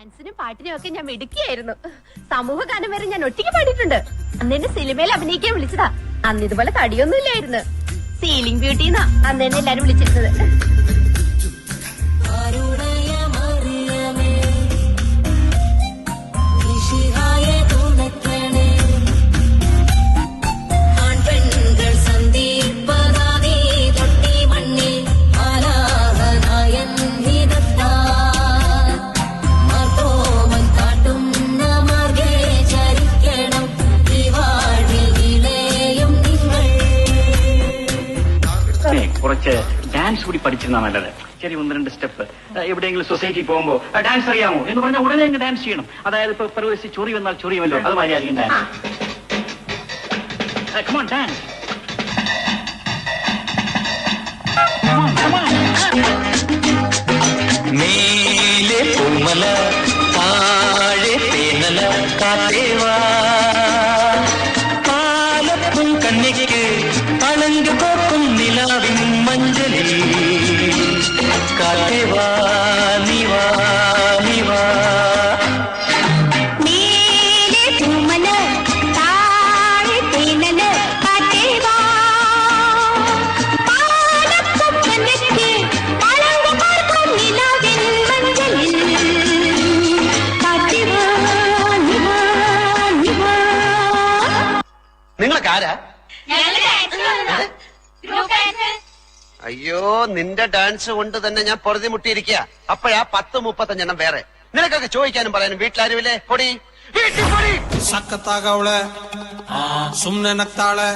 ഡാൻസിനും പാട്ടിനും ഒക്കെ ഞാൻ മിടുക്കിയായിരുന്നു. സമൂഹ ഗാനം വരെ ഞാൻ ഒറ്റയ്ക്ക് പാടിയിട്ടുണ്ട്. അന്ന് എന്നെ സിനിമയിൽ അഭിനയിക്കാൻ വിളിച്ചതാ. അന്ന് ഇതുപോലെ തടിയൊന്നും ഇല്ലായിരുന്നു. സീലിംഗ് ബ്യൂട്ടിന്നാ അന്ന് എന്നെ എല്ലാരും വിളിച്ചിരുന്നത്. ഡാൻസ് കൂടി പഠിച്ചിരുന്നാ നല്ലത്. ചെറിയ ഒന്ന് രണ്ട് സ്റ്റെപ്പ് എവിടെയെങ്കിലും സൊസൈറ്റി പോകുമ്പോ ഡാൻസ് അറിയാമോ? എന്ന് പറഞ്ഞാൽ ഉടനെ അങ്ങ് ഡാൻസ് ചെയ്യണം. അതായത് ഇപ്പൊ പ്രവേശിച്ച് ചൊറി വന്നാൽ ചൊറിയുമല്ലോ അത് മര്യാദയും ഡാൻസ് ഡാൻസ് താഴെ നിങ്ങളൊക്കെ ആരാ അയ്യോ നിന്റെ ഡാൻസ് കൊണ്ട് തന്നെ ഞാൻ പൊറുതി മുട്ടിയിരിക്കുക അപ്പോഴാ പത്ത് മുപ്പത്തഞ്ചെണ്ണം വേറെ നിനക്കൊക്കെ ചോദിക്കാനും പറയാനും വീട്ടിലാരുമില്ലേ പൊടി വീട്ടിൽ പൊടി ಸಖತ್ತಾಗವಳೆ ಸುಮ್ನೆ ನಗ್ತಾಳೆ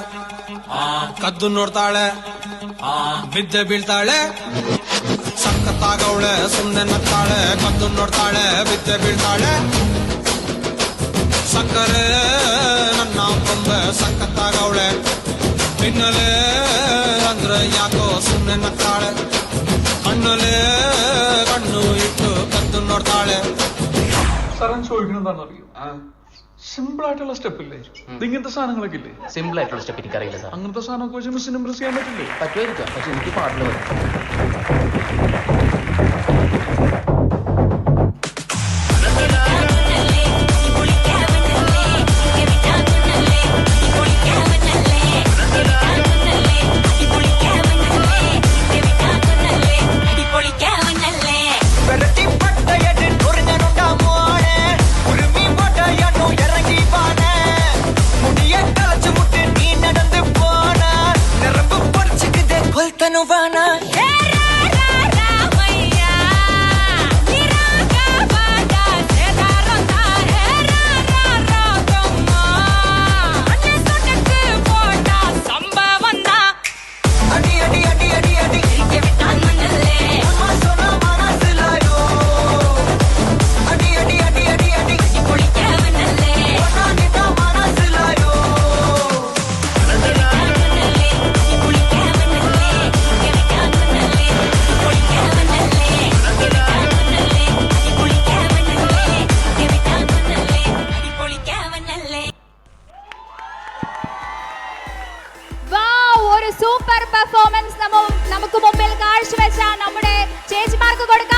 ಕದ್ದು ನೋಡ್ತಾಳೆ ಬಿದ್ದೆ ಬೀಳ್ತಾಳೆ ಸಖತ್ತಾಗವಳೆ ಸುಮ್ನೆ ನಗ್ತಾಳೆ ಕದ್ದು ನೋಡ್ತಾಳೆ ಬಿದ್ದೆ ಬೀಳ್ತಾಳೆ ಸಕ್ಕರೆ ನನ್ನ ಕೊಂಬೆ ಸಖತ್ತಾಗವಳೆ പിന്നലെ ಅಂದ್ರೆ ಯಾಕೋ ಸುಮ್ನೆ ನಗ್ತಾಳೆ ಕಣ್ಣಲೆ ಕಣ್ಣು ಇಟ್ಟು ಕದ್ದು ನೋಡ್ತಾಳೆ സാറൻ ചോദിക്കണെന്താണെന്നറിയോ സിമ്പിൾ ആയിട്ടുള്ള സ്റ്റെപ്പ് ഇല്ലേ ഇത് ഇങ്ങനത്തെ സാധനങ്ങളൊക്കെ ഇല്ലേ സിമ്പിൾ ആയിട്ടുള്ള സ്റ്റെപ്പ് എനിക്കറിയില്ല സാർ അങ്ങനത്തെ സാധനമൊക്കെ വെച്ച് മിസ്സിന് ഇംപ്രസ് ചെയ്യാൻ പറ്റില്ലേ പറ്റുമായിരിക്കാം പക്ഷെ എനിക്ക് പാട്ടിൽ വരും സൂപ്പർ പെർഫോമൻസ് നമുക്ക് മുമ്പിൽ കാഴ്ചവെച്ച നമ്മുടെ ചേച്ചിമാർക്ക് കൊടുക്കാം.